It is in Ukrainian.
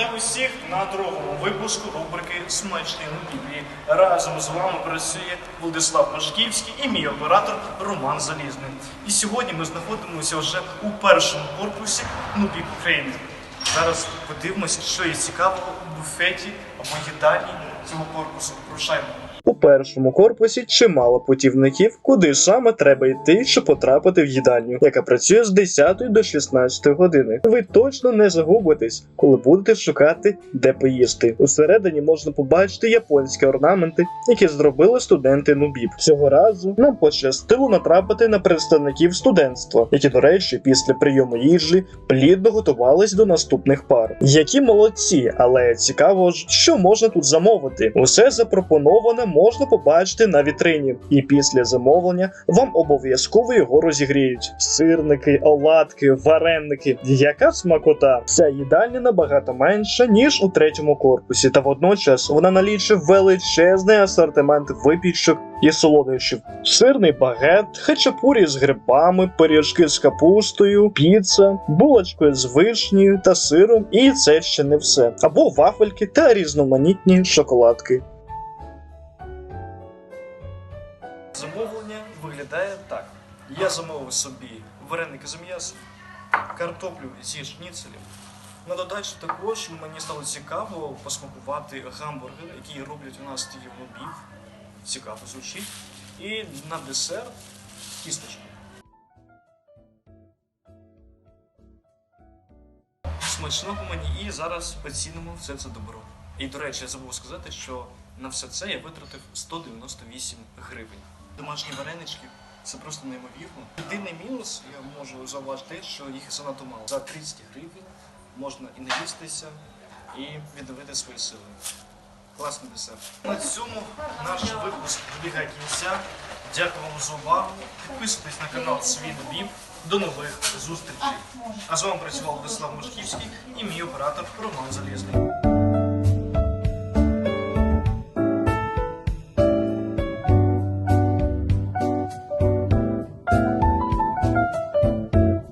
Вітаю усіх на другому випуску рубрики Смачний Біблії. Разом з вами працює Владислав Машківський і мій оператор Роман Залізний. І сьогодні ми знаходимося вже у першому корпусі Нубік України. Зараз подивимося, що є цікавого у буфеті або їдальні цього корпусу. Рушаймо. У першому корпусі чимало путівників, куди саме треба йти, щоб потрапити в їдальню, яка працює з 10 до 16 години. Ви точно не загубитесь, коли будете шукати, де поїсти. Усередині можна побачити японські орнаменти, які зробили студенти Нубіб. Цього разу нам пощастило натрапити на представників студентства, які, до речі, після прийому їжі плідно готувались до наступних пар. Які молодці, але цікаво що можна тут замовити. Усе запропоноване можна побачити на вітрині, і після замовлення вам обов'язково його розігріють. Сирники, оладки, вареники. Яка смакота! Ця їдальня набагато менша ніж у третьому корпусі, та водночас вона налічує величезний асортимент випічок і солодощів. Сирний багет, хачапурі з грибами, пиріжки з капустою, піца, булочкою з вишнею та сиром, і це ще не все. Або вафельки та різноманітні шоколадки. Замовлення виглядає так. Я замовив собі вареники з м'ясом, картоплю зі шніцелем. На додачу також мені стало цікаво посмакувати гамбургер, який роблять у нас в лобів. Цікаво звучить. І на десерт кісточки. Смачного мені і зараз оцінимо все це добро. І до речі, я забув сказати, що на все це я витратив 198 гривень. Домашні варенички це просто неймовірно. Єдиний мінус, я можу зауважити, що їх занадто мало. За 30 гривень можна і наїстися, і відновити свої сили. Класний писав. На цьому наш випуск добігає кінця. Дякую вам за увагу. Підписуйтесь на канал Світ Біб. До нових зустрічей. А з вами працював Владислав Мошківський і мій оператор Роман Залізний.